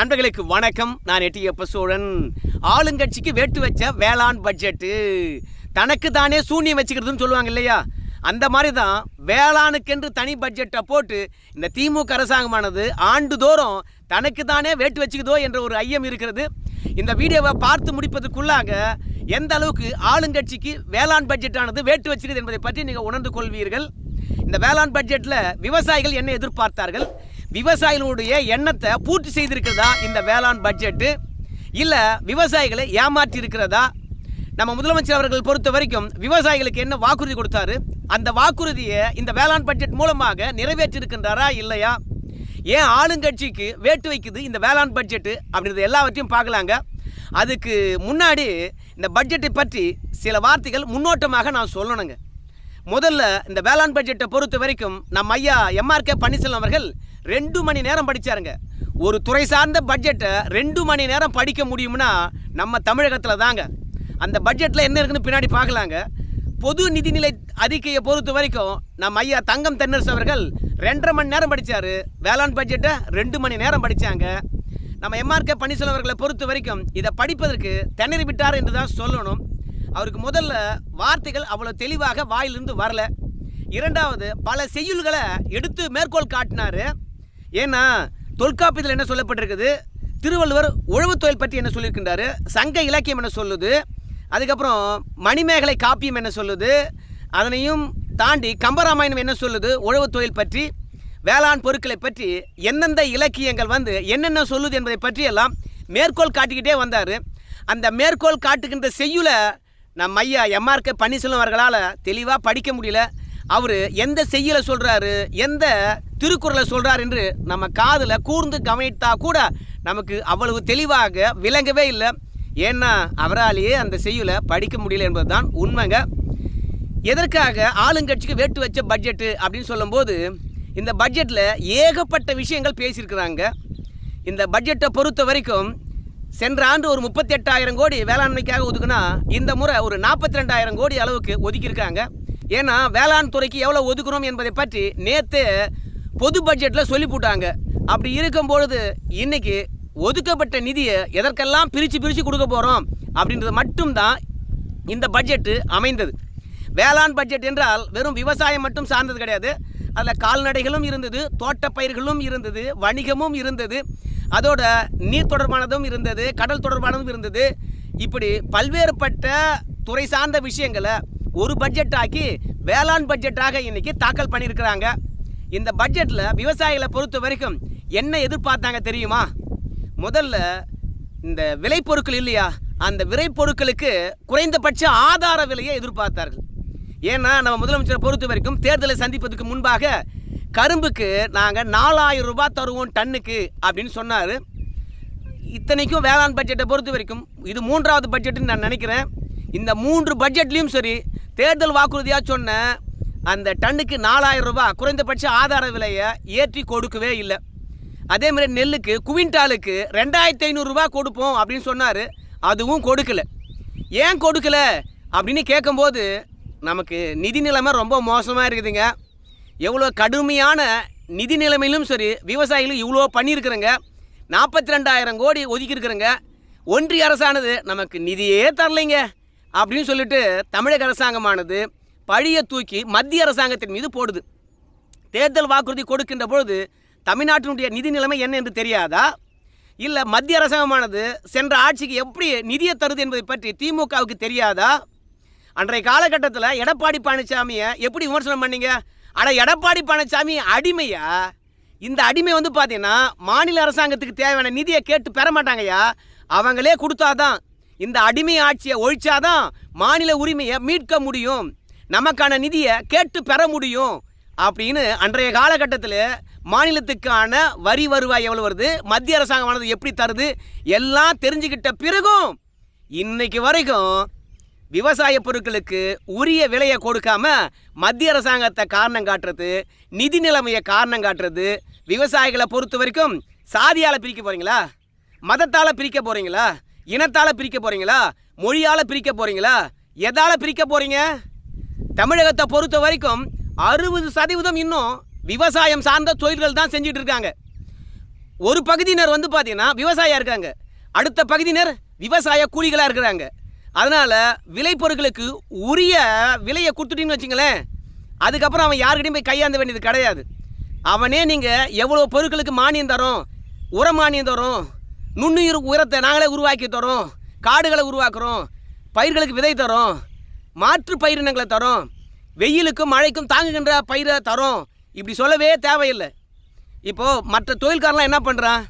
நண்பர்களுக்கு வணக்கம். நான் எட்டியப்ப சோழன் ஆளுங்கட்சிக்கு வேட்டு வச்ச வேளாண் பட்ஜெட்டு. தனக்கு தானே சூன்யம் வச்சுக்கிறதுன்னு சொல்லுவாங்க இல்லையா? அந்த மாதிரி தான் வேளாணுக்கென்று தனி பட்ஜெட்டை போட்டு இந்த திமுக அரசாங்கமானது ஆண்டுதோறும் தனக்கு தானே வேட்டு வச்சுக்குதோ என்ற ஒரு ஐயம் இருக்கிறது. இந்த வீடியோவை பார்த்து முடிப்பதற்குள்ளாக எந்த அளவுக்கு ஆளுங்கட்சிக்கு வேளாண் பட்ஜெட்டானது வேட்டு வச்சுக்குது என்பதை பற்றி நீங்கள் உணர்ந்து கொள்வீர்கள். இந்த வேளாண் பட்ஜெட்டில் விவசாயிகள் என்ன எதிர்பார்த்தார்கள்? விவசாயிகளுடைய எண்ணத்தை பூர்த்தி செய்திருக்கிறதா இந்த வேளாண் பட்ஜெட்டு இல்லை விவசாயிகளை ஏமாற்றி இருக்கிறதா நம்ம முதலமைச்சர் அவர்கள் பொறுத்த வரைக்கும் விவசாயிகளுக்கு என்ன வாக்குறுதி கொடுத்தாரு? அந்த வாக்குறுதியை இந்த வேளாண் பட்ஜெட் மூலமாக நிறைவேற்றிருக்கின்றாரா இல்லையா? ஏன் ஆளுங்கட்சிக்கு வேட்டு வைக்குது இந்த வேளாண் பட்ஜெட்டு அப்படின்றது எல்லாவற்றையும் பார்க்கலாங்க. அதுக்கு முன்னாடி இந்த பட்ஜெட்டை பற்றி சில வார்த்தைகள் முன்னோட்டமாக நான் சொல்லணுங்க. முதல்ல இந்த வேளாண் பட்ஜெட்டை பொறுத்த வரைக்கும் நம்ம ஐயா எம்ஆர்கே பன்னீர்செல்வம் அவர்கள் ரெண்டு மணி நேரம் படிச்சாருங்க. ஒரு துறை சார்ந்த பட்ஜெட்டை ரெண்டு மணி நேரம் படிக்க முடியும்னா நம்ம தமிழகத்தில் தாங்க. அந்த பட்ஜெட்டில் என்ன இருக்குன்னு பின்னாடி பார்க்கலாங்க. பொது நிதிநிலை அறிக்கையை பொறுத்த வரைக்கும் நம்ம ஐயா தங்கம் தென்னரசு அவர்கள் ரெண்டரை மணி நேரம் படித்தார் வேளாண் பட்ஜெட்டை ரெண்டு மணி நேரம் படித்தாங்க நம்ம எம்ஆர்கே பன்னீர்செல்வம் அவர்களை பொறுத்த வரைக்கும் இதை படிப்பதற்கு திணறி விட்டார் என்று தான் சொல்லணும். அவருக்கு முதல்ல வார்த்தைகள் அவ்வளோ தெளிவாக வாயிலிருந்து வரல. இரண்டாவது பல செய்யுள்களை எடுத்து மேற்கோள் காட்டினார். ஏன்னா தொல்காப்பியத்தில் என்ன சொல்லப்பட்டிருக்குது? திருவள்ளுவர் உழவு தொழில் பற்றி என்ன சொல்லியிருக்கின்றாரு? சங்க இலக்கியம் என்ன சொல்லுது? அதுக்கப்புறம் மணிமேகலை காப்பியம் என்ன சொல்லுது? அதனையும் தாண்டி கம்பராமாயணம் என்ன சொல்லுது? உழவுத் தொழில் பற்றி வேளாண் பொருட்களை பற்றி எந்தெந்த இலக்கியங்கள் வந்து என்னென்ன சொல்லுது என்பதை பற்றியெல்லாம் மேற்கோள் காட்டிக்கிட்டே வந்தார். அந்த மேற்கோள் காட்டுகின்ற செய்யுளை நம்ம ஐயா எம்ஆர்கே பன்னீர்செல்வம் அவர்களால் தெளிவாக படிக்க முடியல. அவர் எந்த செய்யலை சொல்கிறாரு எந்த திருக்குறளை சொல்கிறார் என்று நம்ம காதில் கூர்ந்து கவனித்தா கூட நமக்கு அவ்வளவு தெளிவாக விளங்கவே இல்லை. ஏன்னா அவராலேயே அந்த செய்யுளை படிக்க முடியல என்பதுதான் உண்மைங்க. எதற்காக ஆளுங்கட்சிக்கு வேட்டு வச்ச பட்ஜெட்டு அப்படின்னு சொல்லும்போது இந்த பட்ஜெட்டில் ஏகப்பட்ட விஷயங்கள் பேசியிருக்கிறாங்க. இந்த பட்ஜெட்டை பொறுத்த வரைக்கும் சென்ற ஆண்டு ஒரு முப்பத்தி எட்டாயிரம் கோடி வேளாண்மைக்காக ஒதுக்குனா இந்த முறை ஒரு நாற்பத்தி ரெண்டாயிரம் கோடி அளவுக்கு ஒதுக்கியிருக்காங்க. ஏன்னா வேளாண் துறைக்கு எவ்வளோ ஒதுக்குறோம் என்பதை பற்றி நேற்று பொது பட்ஜெட்டில் சொல்லி போட்டாங்க. அப்படி இருக்கும் பொழுது இன்னைக்கு ஒதுக்கப்பட்ட நிதியை எதற்கெல்லாம் பிரித்து பிரித்து கொடுக்க போகிறோம் அப்படின்றது மட்டும்தான் இந்த பட்ஜெட்டு அமைந்தது. வேளாண் பட்ஜெட் என்றால் வெறும் விவசாயம் மட்டும் சார்ந்தது கிடையாது. அதில் கால்நடைகளும் இருந்தது தோட்டப்பயிர்களும் இருந்தது வணிகமும் இருந்தது. அதோட நீர் தொடர்பானதும் இருந்தது கடல் தொடர்பானதும் இருந்தது. இப்படி பல்வேறுபட்ட துறை சார்ந்த விஷயங்களை ஒரு பட்ஜெட் ஆக்கி வேளாண் பட்ஜெட்டாக இன்னைக்கு தாக்கல் பண்ணியிருக்கிறாங்க. இந்த பட்ஜெட்டில் விவசாயிகளை பொறுத்த வரைக்கும் என்ன எதிர்பார்த்தாங்க தெரியுமா? முதல்ல இந்த விளைபொருட்கள் இல்லையா? அந்த விளைபொருட்களுக்கு குறைந்தபட்ச ஆதார விலையை எதிர்பார்த்தார்கள். ஏன்னா நம்ம முதலமைச்சரை பொறுத்த வரைக்கும் தேர்தலை சந்திப்பதற்கு முன்பாக கரும்புக்கு நாங்கள் நாலாயிரம் ரூபாய் தருவோம் டன்னுக்கு அப்படின்னு சொன்னார். இத்தனைக்கும் வேளாண் பட்ஜெட்டை பொறுத்த வரைக்கும் இது மூன்றாவது பட்ஜெட்டுன்னு நான் நினைக்கிறேன். இந்த மூன்று பட்ஜெட்லேயும் சரி தேர்தல் வாக்குறுதியாக சொன்ன அந்த டன்னுக்கு நாலாயிரம் ரூபாய் குறைந்தபட்ச ஆதார விலையை ஏற்றி கொடுக்கவே இல்லை. அதே மாதிரி நெல்லுக்கு குவிண்டாலுக்கு ரெண்டாயிரத்தி ஐநூறுரூவா கொடுப்போம் அப்படின்னு சொன்னார். அதுவும் கொடுக்கல. ஏன் கொடுக்கல அப்படின்னு கேட்கும்போது நமக்கு நிதி நிலைமை ரொம்ப மோசமாக இருக்குதுங்க. எவ்வளோ கடுமையான நிதி நிலைமையிலும் சரி விவசாயிகளும் இவ்வளோ பண்ணியிருக்கிறேங்க. நாற்பத்தி ரெண்டாயிரம் கோடி ஒதுக்கியிருக்கிறேங்க. ஒன்றிய அரசானது நமக்கு நிதியே தரலைங்க. அப்படின்னு சொல்லிட்டு தமிழக அரசாங்கமானது பழியை தூக்கி மத்திய அரசாங்கத்தின் மீது போடுது. தேர்தல் வாக்குறுதி கொடுக்கின்ற பொழுது தமிழ்நாட்டினுடைய நிதி நிலைமை என்ன என்று தெரியாதா? இல்லை மத்திய அரசாங்கமானது சென்ற ஆட்சிக்கு எப்படி நிதியை தருது என்பதை பற்றி திமுகவுக்கு தெரியாதா? அன்றைய காலகட்டத்தில் எடப்பாடி பழனிசாமியை எப்படி விமர்சனம் பண்ணீங்க? ஆனால் எடப்பாடி பழனிசாமி அடிமையா? இந்த அடிமை வந்து பார்த்தீங்கன்னா மாநில அரசாங்கத்துக்கு தேவையான நிதியை கேட்டு பெற மாட்டாங்கய்யா. அவங்களே கொடுத்தாதான் இந்த அடிமை ஆட்சியை ஒழிச்சாதான் மாநில உரிமையை மீட்க முடியும். நமக்கான நிதியை கேட்டு பெற முடியும். அப்படின்னு அன்றைய காலகட்டத்தில் மாநிலத்துக்கான வரி வருவாய் எவ்வளோ வருது? மத்திய அரசாங்கமானது எப்படி தருது? எல்லாம் தெரிஞ்சுக்கிட்ட பிறகும் இன்னைக்கு வரைக்கும் விவசாய பொருட்களுக்கு உரிய விலையை கொடுக்காம மத்திய அரசாங்கத்தை காரணம் காட்டுறது நிதி நிலைமையை காரணம் காட்டுறது விவசாயிகளை பொறுத்த வரைக்கும் சாதியால் பிரிக்க போகிறீங்களா மதத்தால் பிரிக்க போகிறீங்களா இனத்தால் பிரிக்க போகிறீங்களா மொழியால் பிரிக்க போகிறீங்களா எதால் பிரிக்க போகிறீங்க தமிழகத்தை பொறுத்த வரைக்கும் அறுபது சதவீதம் இன்னும் விவசாயம் சார்ந்த தொழில்கள் தான் செஞ்சுட்டு இருக்காங்க. ஒரு பகுதியினர் வந்து பார்த்தீங்கன்னா விவசாயியாக இருக்காங்க. அடுத்த பகுதியினர் விவசாய கூலிகளாக இருக்கிறாங்க. அதனால் விளைபொருட்களுக்கு உரிய விலையை கொடுத்துட்டின்னு வச்சுங்களேன். அதுக்கப்புறம் அவன் யாருக்கிட்டையும் போய் கையாந்த வேண்டியது கிடையாது. அவனே நீங்கள் எவ்வளோ பொருட்களுக்கு மானியம் தரோம்? உர மானியம் தரோம்? நுண்ணுயிர் உரத்தை நாங்களே உருவாக்கி தரோம்? காடுகளை உருவாக்குறோம்? பயிர்களுக்கு விதை தரோம்? மாற்று பயிரினங்களை தரோம்? வெயிலுக்கும் மழைக்கும் தாங்குகின்ற பயிரை தரோம்? இப்படி சொல்லவே தேவையில்லை. இப்போது மற்ற தொழில்காரலாம் என்ன பண்ணுறான்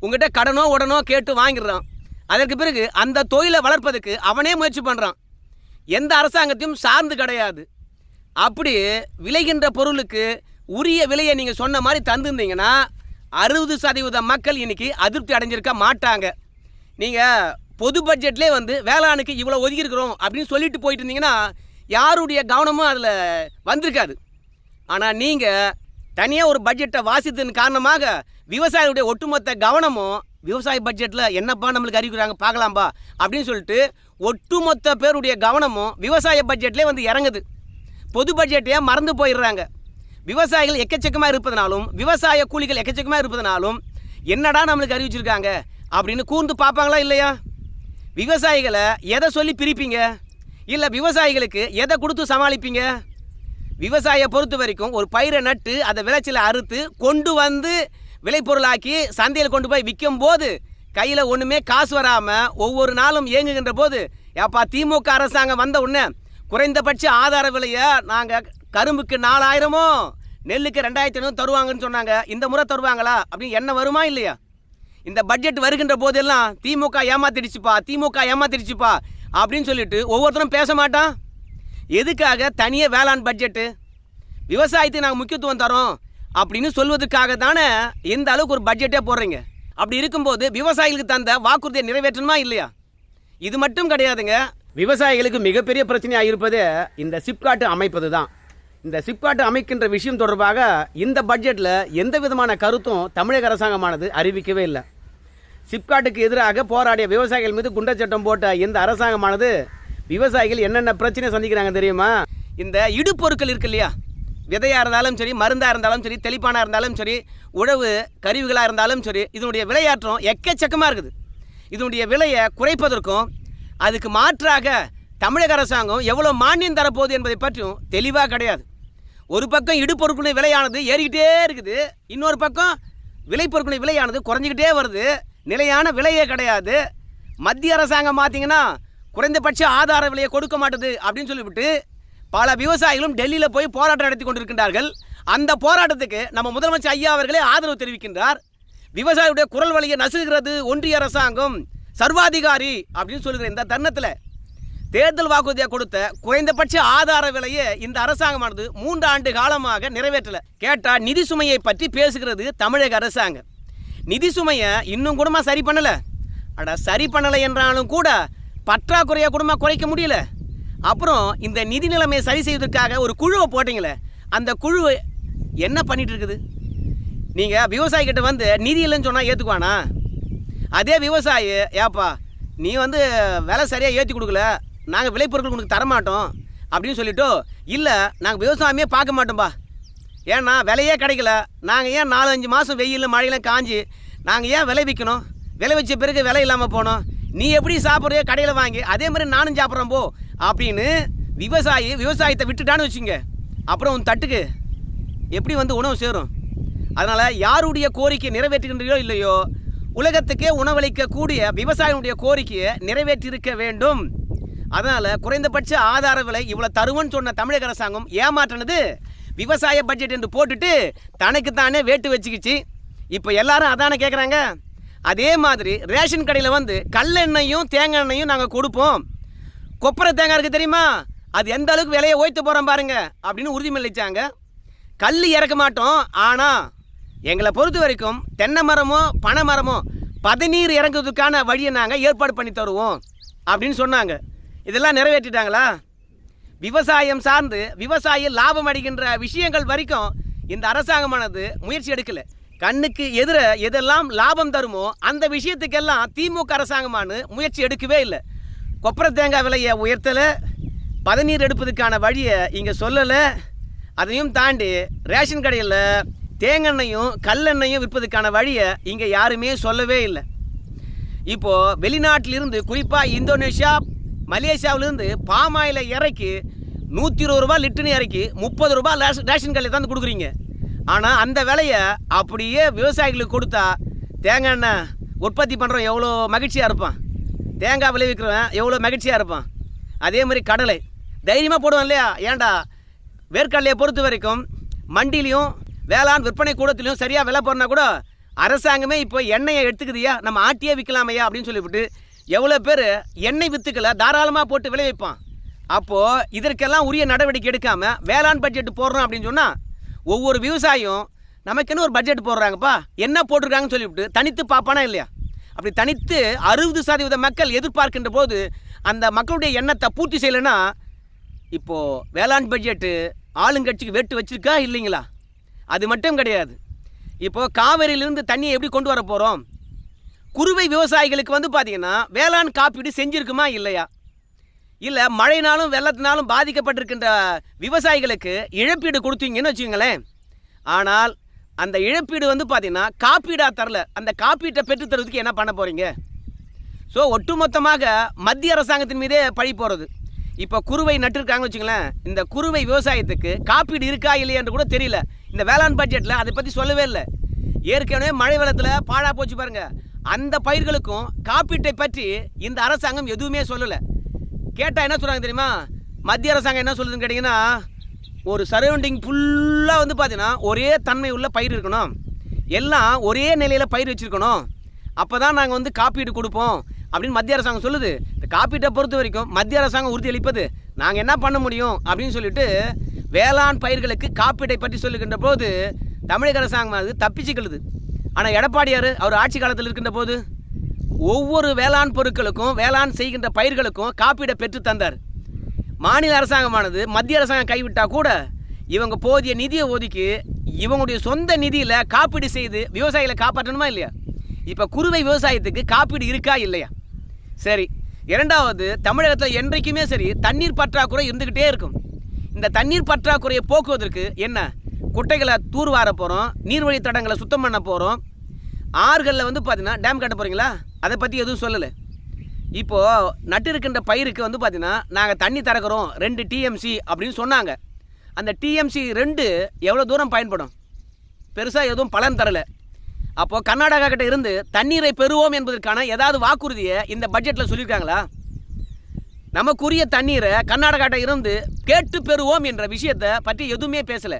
உங்ககிட்ட கடனோ உடனோ கேட்டு வாங்கிடுறான். அதற்கு பிறகு அந்த தொழிலை வளர்ப்பதற்கு அவனே முயற்சி பண்ணுறான் எந்த அரசாங்கத்தையும் சார்ந்து கிடையாது. அப்படி விளைகின்ற பொருளுக்கு உரிய விலையை நீங்கள் சொன்ன மாதிரி தந்திருந்தீங்கன்னா அறுபது சதவீத மக்கள் இன்னைக்கு அதிருப்தி அடைஞ்சிருக்க மாட்டாங்க. நீங்கள் பொது பட்ஜெட்லேயே வந்து வேளாணுக்கு இவ்வளோ ஒதுக்கியிருக்கிறோம் அப்படின்னு சொல்லிட்டு போயிட்டு இருந்தீங்கன்னா யாருடைய கவனமும் அதில் வந்திருக்காது. ஆனால் நீங்கள் தனியாக ஒரு பட்ஜெட்டை வாசித்ததன் காரணமாக விவசாயிகளுடைய ஒட்டுமொத்த கவனமும் விவசாய பட்ஜெட்டில் என்னப்பா நம்மளுக்கு அறிவிக்கிறாங்க? பார்க்கலாம்பா. அப்படின்னு சொல்லிட்டு ஒட்டுமொத்த பேருடைய கவனமும் விவசாய பட்ஜெட்லேயே வந்து இறங்குது. பொது பட்ஜெட்டையே மறந்து போயிடுறாங்க? விவசாயிகள் எக்கச்சக்கமாக இருப்பதனாலும் விவசாய கூலிகள் எக்கச்சக்கமாக இருப்பதனாலும் என்னடா நம்மளுக்கு அறிவிச்சிருக்காங்க? அப்படின்னு கூர்ந்து பார்ப்பாங்களா இல்லையா? விவசாயிகளை எதை சொல்லி பிரிப்பீங்க? இல்லை விவசாயிகளுக்கு எதை கொடுத்து சமாளிப்பீங்க? விவசாயியை பொறுத்த வரைக்கும் ஒரு பயிரை நட்டு அதை விளைச்சலை அறுத்து கொண்டு வந்து விளைபொருளாக்கி சந்தையில் கொண்டு போய் விற்கும் போது கையில் ஒன்றுமே காசு வராமல் ஒவ்வொரு நாளும் இயங்குகின்ற போது ஏப்பா திமுக அரசாங்கம் வந்த உடனே குறைந்தபட்ச ஆதார விலையை நாங்கள் கரும்புக்கு நாலாயிரமோ நெல்லுக்கு ரெண்டாயிரத்தி ஐநூறு தருவாங்கன்னு சொன்னாங்க. இந்த முறை தருவாங்களா? அப்படின்னு என்ன வருமா இல்லையா? இந்த பட்ஜெட் வருகின்ற போதெல்லாம் திமுக ஏமாத்திடுச்சுப்பா திமுக ஏமாத்திடுச்சுப்பா அப்படின்னு சொல்லிட்டு ஒவ்வொருத்தரும் பேச மாட்டான். எதுக்காக தனியாக வேளாண் பட்ஜெட்டு? விவசாயத்துக்கு நாங்கள் முக்கியத்துவம் தரோம். அப்படின்னு சொல்வதற்காக தானே எந்த அளவுக்கு ஒரு பட்ஜெட்டே போடுறீங்க. அப்படி இருக்கும்போது விவசாயிகளுக்கு தந்த வாக்குறுதியை நிறைவேற்றணுமா இல்லையா? இது மட்டும் கிடையாதுங்க. விவசாயிகளுக்கு மிகப்பெரிய பிரச்சனையாக இருப்பது இந்த சிப்காட்டு அமைப்பது தான். இந்த சிப்காட்டு அமைக்கின்ற விஷயம் தொடர்பாக இந்த பட்ஜெட்டில் எந்த விதமான கருத்தும் தமிழக அரசாங்கமானது அறிவிக்கவே இல்லை. சிப்காட்டுக்கு எதிராக போராடிய விவசாயிகள் மீது குண்டச்சட்டம் போட்ட இந்த அரசாங்கமானது விவசாயிகள் என்னென்ன பிரச்சனை சந்திக்கிறாங்க தெரியுமா? இந்த இடுபொருட்கள் இருக்கு இல்லையா? விதையாக இருந்தாலும் சரி மருந்தாக இருந்தாலும் சரி தெளிப்பானாக இருந்தாலும் சரி உழவு கருவிகளாக இருந்தாலும் சரி இதனுடைய விலையாற்றம் எக்கச்சக்கமாக இருக்குது. இதனுடைய விலையை குறைப்பதற்கும் அதுக்கு மாற்றாக தமிழக அரசாங்கம் எவ்வளோ மானியம் தரப்போகுது என்பதை பற்றியும் தெளிவாக கிடையாது. ஒரு பக்கம் இடுபொருட்களின் விலையானது ஏறிக்கிட்டே இருக்குது இன்னொரு பக்கம் விளைபொருட்களின் விலையானது குறைஞ்சிக்கிட்டே வருது. நிலையான விலையே கிடையாது. மத்திய அரசாங்கம் பார்த்தீங்கன்னா குறைந்தபட்ச ஆதார விலையை கொடுக்க மாட்டுது அப்படின்னு சொல்லிவிட்டு பல விவசாயிகளும் டெல்லியில் போய் போராட்டம் நடத்தி கொண்டிருக்கின்றார்கள். அந்த போராட்டத்துக்கு நம்ம முதலமைச்சர் ஐயா அவர்களே ஆதரவு தெரிவிக்கின்றார். விவசாயியுடைய குரல் வழியை நசுகிறது ஒன்றிய அரசாங்கம் சர்வாதிகாரி அப்படின்னு சொல்கிற இந்த தருணத்தில் தேர்தல் வாக்குறுதியாக கொடுத்த குறைந்தபட்ச ஆதார விலையை இந்த அரசாங்கமானது மூன்று ஆண்டு காலமாக நிறைவேற்றல. கேட்டால் நிதி சுமையை பற்றி பேசுகிறது தமிழக அரசாங்கம். நிதி சுமையை இன்னும் கூடமா சரி பண்ணலை. அட சரி பண்ணலை என்றாலும் கூட பற்றாக்குறையை கூடமா குறைக்க முடியல. அப்புறம் இந்த நிதி நிலைமையை சரி செய்வதற்காக ஒரு குழுவை போட்டீங்களே அந்த குழு என்ன பண்ணிட்டு இருக்குது? நீங்கள் விவசாயிக்கிட்ட வந்து நிதி இல்லைன்னு சொன்னால் ஏற்றுக்குவானா அதே விவசாயி ஏப்பா நீ வந்து விலை சரியாக ஏற்றி கொடுக்கல நாங்கள் விளைபொருட்கள் உனக்கு தரமாட்டோம் அப்படின்னு சொல்லிட்டோ இல்லை நாங்கள் விவசாயமே பார்க்க மாட்டோம்பா. ஏன்னா விலையே கிடைக்கல. நாங்கள் ஏன் நாலஞ்சு மாதம் வெயில் மழையெல்லாம் காஞ்சி நாங்கள் ஏன் விளைவிக்கணும் விளைவிச்ச பிறகு விலை இல்லாமல் போனோம். நீ எப்படி சாப்பிட்றியோ கடையில் வாங்கி அதே மாதிரி நானும் சாப்பிட்றேன் போ அப்படின்னு விவசாயி விவசாயத்தை விட்டுட்டான்னு வச்சுங்க அப்புறம் உன் தட்டுக்கு எப்படி வந்து உணவு சேரும்? அதனால் யாருடைய கோரிக்கை நிறைவேற்றுகின்றையோ இல்லையோ உலகத்துக்கே உணவளிக்கக்கூடிய விவசாயினுடைய கோரிக்கையை நிறைவேற்றியிருக்க வேண்டும். அதனால் குறைந்தபட்ச ஆதார விலை இவ்வளோ தருவன்னு சொன்ன தமிழக அரசாங்கம் ஏமாற்றினது. விவசாய பட்ஜெட் என்று போட்டுட்டு தனக்குத்தானே வேட்டு வச்சுக்கிச்சு. இப்போ எல்லாரும் அதானே கேட்குறாங்க அதே மாதிரி ரேஷன் கடையில் வந்து கல்லெண்ணெயும் தேங்காய் எண்ணெயும் நாங்கள் கொடுப்போம். கொப்பரை தேங்காய் இருக்குது தெரியுமா? அது எந்த அளவுக்கு விலையை ஓய்த்து போகிறோம் பாருங்க அப்படின்னு உறுதிமளிச்சாங்க கல் இறக்க மாட்டோம் ஆனால் எங்களை பொறுத்த வரைக்கும் தென்னை மரமோ பனை மரமோ பதநீர் இறங்குவதற்கான வழியை நாங்கள் ஏற்பாடு பண்ணி தருவோம் அப்படின்னு சொன்னாங்க. இதெல்லாம் நிறைவேற்றிட்டாங்களா? விவசாயம் சார்ந்து விவசாயி லாபம் அடைகின்ற விஷயங்கள் வரைக்கும் இந்த அரசாங்கமானது முயற்சி எடுக்கலை. கண்ணுக்கு எதிர எதெல்லாம் லாபம் தருமோ அந்த விஷயத்துக்கெல்லாம் திமுக அரசாங்கமானு முயற்சி எடுக்கவே இல்லை. கொப்பரை தேங்காய் விலையை உயர்த்தலை பதநீர் எடுப்பதுக்கான வழியை இங்கே சொல்லலை. அதையும் தாண்டி ரேஷன் கடையில் தேங்கெண்ணையும் கல்லெண்ணையும் விற்பதுக்கான வழியை இங்கே யாருமே சொல்லவே இல்லை. இப்போது வெளிநாட்டிலிருந்து குறிப்பாக இந்தோனேஷியா மலேசியாவிலேருந்து பாமாயில் இறக்கி நூற்றி இருபது ரூபா லிட்டர்னு இறக்கி முப்பது ரூபா ரேஷன் கடையில் தான் கொடுக்குறீங்க. ஆனால் அந்த விலையை அப்படியே விவசாயிகளுக்கு கொடுத்தா தேங்காய் எண்ணெய் உற்பத்தி பண்ணுறோம் எவ்வளோ மகிழ்ச்சியாக இருப்பான். தேங்காய் விளைவிக்கிறவன் எவ்வளோ மகிழ்ச்சியாக இருப்பான். அதே மாதிரி கடலை. தைரியமாக போடுவான் இல்லையா? ஏன்டா? வேர்க்கடலையை பொறுத்த வரைக்கும் மண்டிலையும் வேளாண் விற்பனை கூடத்திலையும் சரியாக விலை போடனா கூட அரசாங்கமே இப்போ எண்ணெயை எடுத்துக்குதுயா நம்ம ஆட்டியே விற்கலாமையா அப்படின்னு சொல்லிவிட்டு எவ்வளோ பேர் எண்ணெய் வித்துக்களை தாராளமாக போட்டு விளைவிப்பான். அப்போது இதற்கெல்லாம் உரிய நடவடிக்கை எடுக்காமல் வேளாண் பட்ஜெட் போடுறோம் அப்படின்னு சொன்னால் ஒவ்வொரு விவசாயியும் நமக்குன்னு ஒரு பட்ஜெட் போடுறாங்கப்பா? என்ன போட்டிருக்காங்கன்னு சொல்லிவிட்டு தனித்து பார்ப்பானா இல்லையா? அப்படி தனித்து அறுபது சதவீத மக்கள் எதிர்பார்க்கின்ற போது அந்த மக்களுடைய எண்ணத்தை பூர்த்தி செய்யலைன்னா இப்போது வேளாண் பட்ஜெட்டு ஆளுங்கட்சிக்கு வெட்டு வச்சிருக்கா இல்லைங்களா? அது மட்டும் கிடையாது. இப்போது காவிரியிலிருந்து தண்ணியை எப்படி கொண்டு வர போகிறோம் குறுவை விவசாயிகளுக்கு வந்து பார்த்தீங்கன்னா வேளாண் காப்பீடு செஞ்சுருக்குமா இல்லையா? இல்லை மழையினாலும் வெள்ளத்தினாலும் பாதிக்கப்பட்டிருக்கின்ற விவசாயிகளுக்கு இழப்பீடு கொடுத்தீங்கன்னு வச்சுக்கோங்களேன். ஆனால் அந்த இழப்பீடு வந்து பார்த்தீங்கன்னா காப்பீடாக தரல. அந்த காப்பீட்டை பெற்றுத்தருவதுக்கு என்ன பண்ண போகிறீங்க ஸோ ஒட்டுமொத்தமாக மத்திய அரசாங்கத்தின் மீதே பழி போகிறது இப்போ குறுவை நட்டிருக்காங்கன்னு வச்சுங்களேன் இந்த குறுவை விவசாயத்துக்கு காப்பீடு இருக்கா இல்லையான்னு கூட தெரியல. இந்த வேளாண் பட்ஜெட்டில் அதை பற்றி சொல்லவே இல்லை. ஏற்கனவே மழை வெள்ளத்தில் பாழா போச்சு பாருங்கள் அந்த பயிர்களுக்கும் காப்பீட்டை பற்றி இந்த அரசாங்கம் எதுவுமே சொல்லலை. கேட்டால் என்ன சொல்கிறாங்க தெரியுமா? மத்திய அரசாங்கம் என்ன சொல்லுதுன்னு கேட்டிங்கன்னா ஒரு சரௌண்டிங் ஃபுல்லாக வந்து பார்த்தீங்கன்னா ஒரே தன்மை உள்ள பயிர் இருக்கணும். எல்லாம் ஒரே நிலையில் பயிர் வச்சுருக்கணும். அப்போ தான் நாங்கள் வந்து காப்பீடு கொடுப்போம் அப்படின்னு மத்திய அரசாங்கம் சொல்லுது. இந்த காப்பீட்டை பொறுத்த வரைக்கும் மத்திய அரசாங்கம் உறுதியளிப்பது நாங்கள் என்ன பண்ண முடியும் அப்படின்னு சொல்லிட்டு வேளாண் பயிர்களுக்கு காப்பீட்டை பற்றி சொல்லுகின்ற போது தமிழக அரசாங்கம் அது தப்பிச்சுக்களுது ஆனால் எடப்பாடியார் அவர் ஆட்சி காலத்தில் இருக்கின்ற போது ஒவ்வொரு வேளாண் பொருட்களுக்கும் வேளாண் செய்கின்ற பயிர்களுக்கும் காப்பீடை பெற்று தந்தார். மாநில அரசாங்கமானது மத்திய அரசாங்கம் கைவிட்டால் கூட இவங்க போதிய நிதியை ஒதுக்கி இவங்களுடைய சொந்த நிதியில் காப்பீடு செய்து விவசாயிகளை காப்பாற்றணுமா இல்லையா? இப்போ குறுவை விவசாயத்துக்கு காப்பீடு இருக்கா இல்லையா? சரி இரண்டாவது தமிழகத்தில் என்றைக்குமே சரி தண்ணீர் பற்றாக்குறை இருந்துக்கிட்டே இருக்கும். இந்த தண்ணீர் பற்றாக்குறையை போக்குவதற்கு என்ன? குட்டைகளை தூர்வார போகிறோம் நீர்வழி தடங்களை சுத்தம் பண்ண போகிறோம் ஆறுகளில் வந்து பார்த்தீங்கன்னா டேம் கட்ட போகிறீங்களா அதை பற்றி எதுவும் சொல்லலை. இப்போது நட்டு இருக்கின்ற பயிருக்கு வந்து பார்த்திங்கன்னா நாங்கள் தண்ணி திறக்கிறோம் ரெண்டு டிஎம்சி அப்படின்னு சொன்னாங்க. அந்த டிஎம்சி ரெண்டு எவ்வளோ தூரம் பயன்படும்? பெருசாக எதுவும் பலன் தரலை. அப்போது கர்நாடகா கிட்ட இருந்து தண்ணீரை பெறுவோம் என்பதற்கான ஏதாவது வாக்குறுதியை இந்த பட்ஜெட்டில் சொல்லியிருக்காங்களா? நமக்குரிய தண்ணீரை கர்நாடகாட்ட இருந்து கேட்டு பெறுவோம் என்ற விஷயத்தை பற்றி எதுவுமே பேசலை.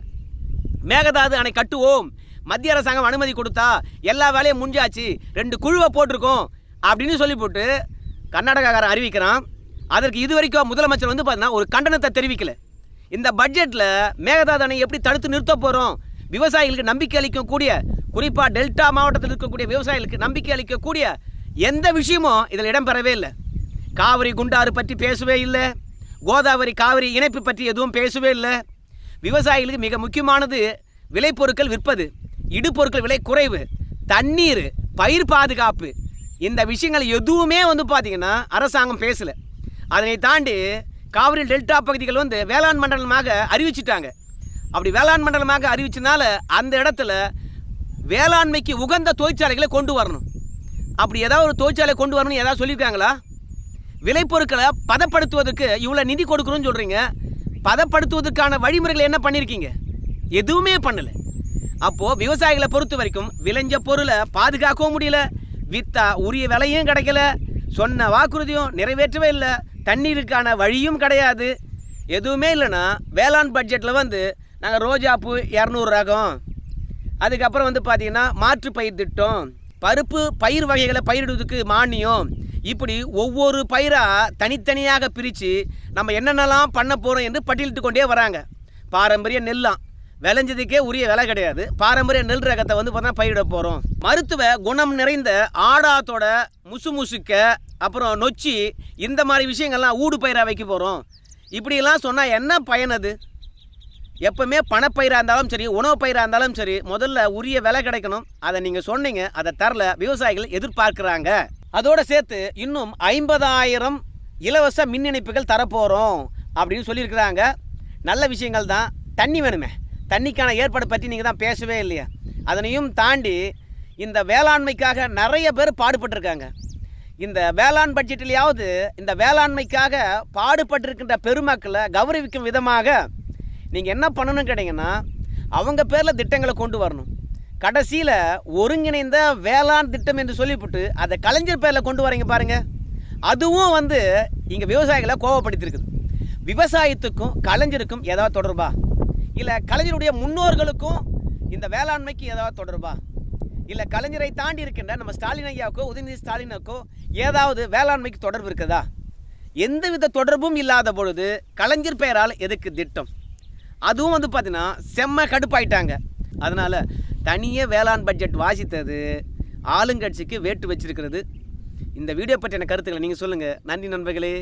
மேகதாது அணை கட்டுவோம். மத்திய அரசாங்கம் அனுமதி கொடுத்தா எல்லா வேலையும் முடிஞ்சாச்சு. ரெண்டு குழுவை போட்டிருக்கோம். அப்படின்னு சொல்லி போட்டு கர்நாடகாக்காரன் அறிவிக்கிறான். அதற்கு இது வரைக்கும் முதலமைச்சர் வந்து பார்த்தீங்கன்னா ஒரு கண்டனத்தை தெரிவிக்கல. இந்த பட்ஜெட்டில் மேகதாது அணை எப்படி தடுத்து நிறுத்த போகிறோம் விவசாயிகளுக்கு நம்பிக்கை அளிக்கக்கூடிய குறிப்பாக டெல்டா மாவட்டத்தில் இருக்கக்கூடிய விவசாயிகளுக்கு நம்பிக்கை அளிக்கக்கூடிய எந்த விஷயமும் இதில் இடம்பெறவே இல்லை. காவிரி குண்டாறு பற்றி பேசவே இல்லை. கோதாவரி காவிரி இணைப்பு பற்றி எதுவும் பேசவே இல்லை. விவசாயிகளுக்கு மிக முக்கியமானது விளைபொருட்கள் விற்பது இடுபொருட்கள் விலை குறைவு தண்ணீர் பயிர் பாதுகாப்பு இந்த விஷயங்கள் எதுவுமே வந்து பார்த்திங்கன்னா அரசாங்கம் பேசலை. அதனை தாண்டி காவிரி டெல்டா பகுதிகள் வந்து வேளாண் மண்டலமாக அறிவிச்சிட்டாங்க. அப்படி வேளாண் மண்டலமாக அறிவிச்சனால அந்த இடத்துல வேளாண்மைக்கு உகந்த தொழிற்சாலைகளை கொண்டு வரணும். அப்படி ஏதாவது ஒரு தொழிற்சாலை கொண்டு வரணும்னு ஏதாவது சொல்லியிருக்காங்களா? விளைபொருட்களை பதப்படுத்துவதற்கு இவ்வளோ நிதி கொடுக்கணும்னு சொல்கிறீங்க பதப்படுத்துவதற்கான வழிமுறைகளை என்ன பண்ணியிருக்கீங்க? எதுவுமே பண்ணலை. அப்போது விவசாயிகளை பொறுத்த வரைக்கும் விளைஞ்ச பொருளை பாதுகாக்கவும் முடியல. வித்தா உரிய விலையும் கிடைக்கல. சொன்ன வாக்குறுதியும் நிறைவேற்றவே இல்லை. தண்ணீருக்கான வழியும் கிடையாது. எதுவுமே இல்லைன்னா வேளாண் பட்ஜெட்டில் வந்து நாங்கள் ரோஜாப்பூ இரநூறு ரகம். அதுக்கப்புறம் வந்து பார்த்திங்கன்னா மாற்று பயிர் திட்டம் பருப்பு பயிர் வகைகளை பயிரிடுவதற்கு மானியம். இப்படி ஒவ்வொரு பயிராக தனித்தனியாக பிரித்து நம்ம என்னென்னலாம் பண்ண போகிறோம் என்று பட்டியலிட்டு கொண்டே வராங்க. பாரம்பரிய நெல்லாம். விளைஞ்சதுக்கே உரிய விலை கிடையாது. பாரம்பரிய நெல் ரகத்தை வந்து பார்த்தா பயிரிட போகிறோம் மருத்துவ குணம் நிறைந்த ஆடாத்தோட முசு முசுக்க அப்புறம் நொச்சி இந்த மாதிரி விஷயங்கள்லாம் ஊடு பயிராக வைக்க போகிறோம் இப்படியெல்லாம் சொன்னால் என்ன பயன் அது? எப்பவுமே பணப்பயிராக இருந்தாலும் சரி உணவு பயிராக இருந்தாலும் சரி முதல்ல உரிய விலை கிடைக்கணும். அதை நீங்கள் சொன்னீங்க அதை தரல விவசாயிகள் எதிர்பார்க்குறாங்க. அதோட சேர்த்து இன்னும் ஐம்பதாயிரம் இலவச மின் இணைப்புகள் தரப்போகிறோம் அப்படின்னு சொல்லியிருக்கிறாங்க. நல்ல விஷயங்கள் தான். தண்ணி வேணுமே. தண்ணிக்கான ஏற்பாடு பற்றி நீங்கள் தான் பேசவே இல்லையா? அதனையும் தாண்டி இந்த வேளாண்மைக்காக நிறைய பேர் பாடுபட்டிருக்காங்க. இந்த வேளாண் பட்ஜெட்டிலேயாவது இந்த வேளாண்மைக்காக பாடுபட்டிருக்கின்ற பெருமக்களை கௌரவிக்கும் விதமாக நீங்கள் என்ன பண்ணணும்னு கேட்டிங்கன்னா அவங்க பேரில் திட்டங்களை கொண்டு வரணும். கடைசியில் ஒருங்கிணைந்த வேளாண் திட்டம் என்று சொல்லிவிட்டு அதை கலைஞர் பேரில் கொண்டு வரீங்க பாருங்கள் அதுவும் வந்து இங்கே விவசாயிகளை கோவப்படுத்தியிருக்குது. விவசாயத்துக்கும் கலைஞருக்கும் ஏதாவது தொடர்பா? இல்லை கலைஞருடைய முன்னோர்களுக்கும் இந்த வேளாண்மைக்கு ஏதாவது தொடர்பா? இல்லை கலைஞரை தாண்டி இருக்கின்ற நம்ம ஸ்டாலின் ஐயாவுக்கோ உதயநிதி ஸ்டாலினுக்கோ ஏதாவது வேளாண்மைக்கு தொடர்பு இருக்குதா? எந்தவித தொடர்பும் இல்லாத பொழுது கலைஞர் பெயரால் எதுக்கு திட்டம்? அதுவும் வந்து பார்த்தீங்கன்னா செம்ம கடுப்பாயிட்டாங்க. அதனால் தனியே வேளாண் பட்ஜெட் வாசித்தது ஆளுங்கட்சிக்கு வேட்டு வச்சிருக்கிறது. இந்த வீடியோ பற்றின கருத்துக்களை நீங்கள் சொல்லுங்கள் நன்றி நண்பர்களே.